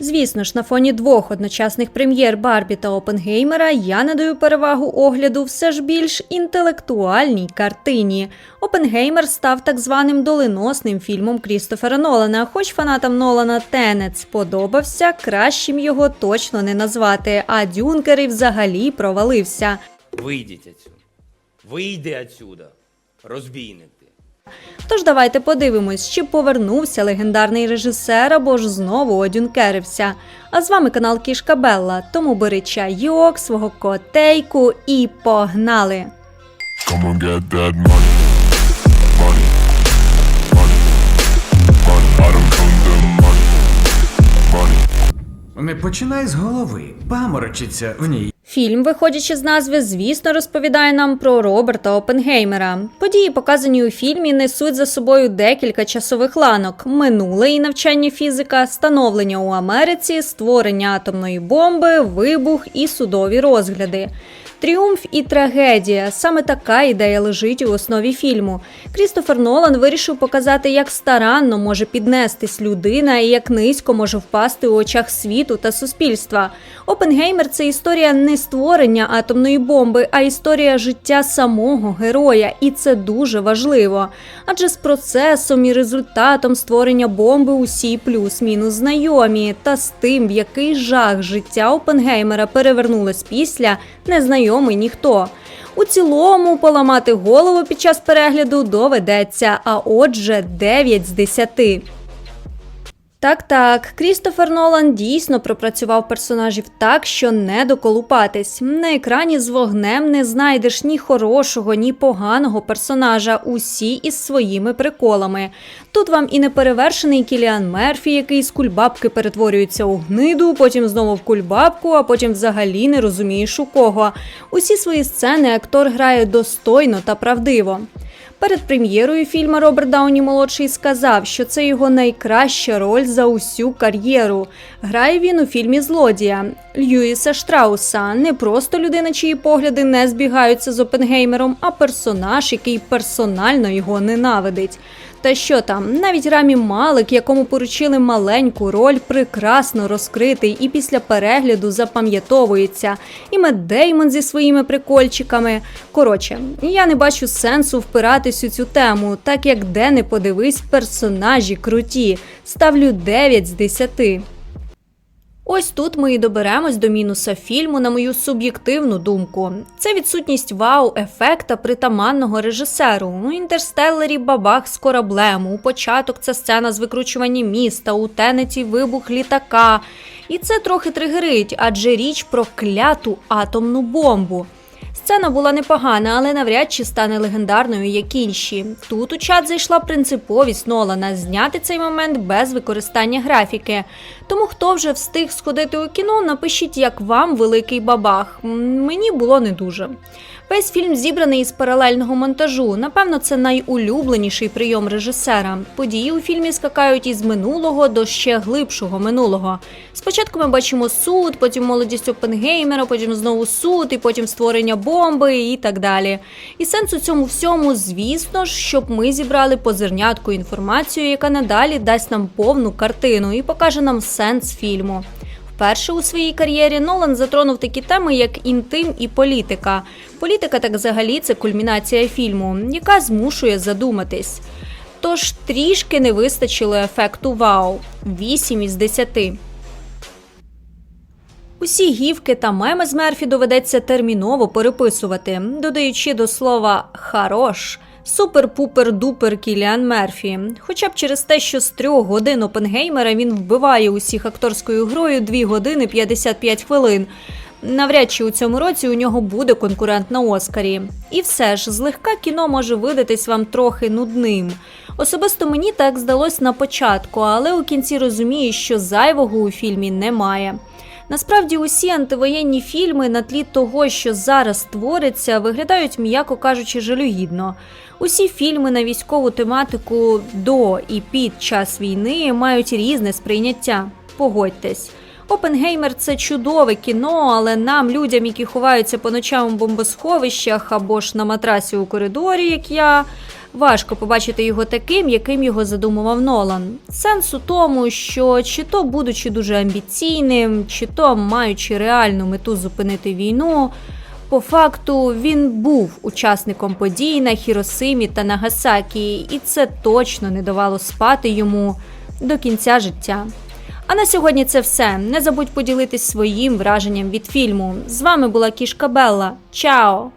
Звісно ж, на фоні двох одночасних прем'єр Барбі та Опенгеймера я надаю перевагу огляду все ж більш інтелектуальній картині. Опенгеймер став так званим доленосним фільмом Крістофера Нолана. Хоч фанатам Нолана Тенет сподобався, кращим його точно не назвати. А Дюнкер і взагалі провалився. Вийдіть отсюда. Вийди отсюда. Розбійник. Тож давайте подивимось, чи повернувся легендарний режисер або ж знову одюнкерився. А з вами канал Кішка Белла, тому бери чайок, свого котейку і погнали! Come on, get that money. Money. Money. Money. I don't come the money. Money. Не починай з голови, паморочиться в ній. Фільм, виходячи з назви, звісно, розповідає нам про Роберта Опенгеймера. Події, показані у фільмі, несуть за собою декілька часових ланок: минуле і навчання фізика, становлення у Америці, створення атомної бомби, вибух і судові розгляди. Тріумф і трагедія саме така ідея лежить у основі фільму. Крістофер Нолан вирішив показати, як старанно може піднестись людина і як низько може впасти у очах світу та суспільства. Опенгеймер це історія не створення атомної бомби, а історія життя самого героя, і це дуже важливо. Адже з процесом і результатом створення бомби усі плюс-мінус знайомі, та з тим, в який жах життя Опенгеймера перевернулось після, не знайомий ніхто. У цілому поламати голову під час перегляду доведеться, а отже, 9 з 10. Так, так, Крістофер Нолан дійсно пропрацював персонажів так, що не доколупатись. На екрані з вогнем не знайдеш ні хорошого, ні поганого персонажа, усі із своїми приколами. Тут вам і неперевершений Кіліан Мерфі, який з кульбабки перетворюється у гниду, потім знову в кульбабку, а потім взагалі не розумієш у кого. Усі свої сцени актор грає достойно та правдиво. Перед прем'єрою фільму Роберт Дауні молодший сказав, що це його найкраща роль за усю кар'єру. Грає він у фільмі Злодія Льюіса Штрауса. Не просто людина, чиї погляди не збігаються з Опенгеймером, а персонаж, який персонально його ненавидить. Та що там, навіть Рамі Малик, якому поручили маленьку роль, прекрасно розкритий і після перегляду запам'ятовується. І Мед Деймон зі своїми прикольчиками. Коротше, я не бачу сенсу впиратись у цю тему, так як де не подивись, персонажі круті. Ставлю 9 з 10. Ось тут ми і доберемось до мінуса фільму, на мою суб'єктивну думку. Це відсутність вау-ефекта притаманного режисеру. У інтерстеллері бабах з кораблем. У початок це сцена з викручування міста, у тенеті вибух літака. І це трохи тригерить, адже річ про кляту атомну бомбу. Сцена була непогана, але навряд чи стане легендарною, як інші. Тут у чат зайшла принциповість Нолана зняти цей момент без використання графіки. Тому хто вже встиг сходити у кіно, напишіть, як вам великий бабах. Мені було не дуже. Весь фільм зібраний із паралельного монтажу. Напевно, це найулюбленіший прийом режисера. Події у фільмі скакають із минулого до ще глибшого минулого. Спочатку ми бачимо суд, потім молодість Опенгеймера, потім знову суд, і потім створення бомби і так далі. І сенс у цьому всьому, звісно ж, щоб ми зібрали по зернятку інформацію, яка надалі дасть нам повну картину і покаже нам сенс фільму. Вперше у своїй кар'єрі Нолан затронув такі теми, як інтим і політика. Політика, так взагалі, це кульмінація фільму, яка змушує задуматись. Тож трішки не вистачило ефекту вау 8 із 10. Усі гівки та меми з Мерфі доведеться терміново переписувати, додаючи до слова хорош. Супер-пупер-дупер Кіліан Мерфі. Хоча б через те, що з трьох годин Опенгеймера він вбиває усіх акторською грою 2 години 55 хвилин. Навряд чи у цьому році у нього буде конкурент на Оскарі. І все ж, злегка кіно може видатись вам трохи нудним. Особисто мені так здалось на початку, але у кінці розумію, що зайвого у фільмі немає. Насправді усі антивоєнні фільми на тлі того, що зараз твориться, виглядають, м'яко кажучи, жалюгідно. Усі фільми на військову тематику до і під час війни мають різне сприйняття. Погодьтесь. Опенгеймер це чудове кіно, але нам, людям, які ховаються по ночам у бомбосховищах або ж на матрасі у коридорі, як я, Важко побачити його таким, яким його задумував Нолан. Сенс у тому, що чи то будучи дуже амбіційним, чи то маючи реальну мету зупинити війну, по факту він був учасником подій на Хіросимі та Нагасакі, і це точно не давало спати йому до кінця життя. А на сьогодні це все. Не забудь поділитись своїм враженням від фільму. З вами була Кішка Белла. Чао!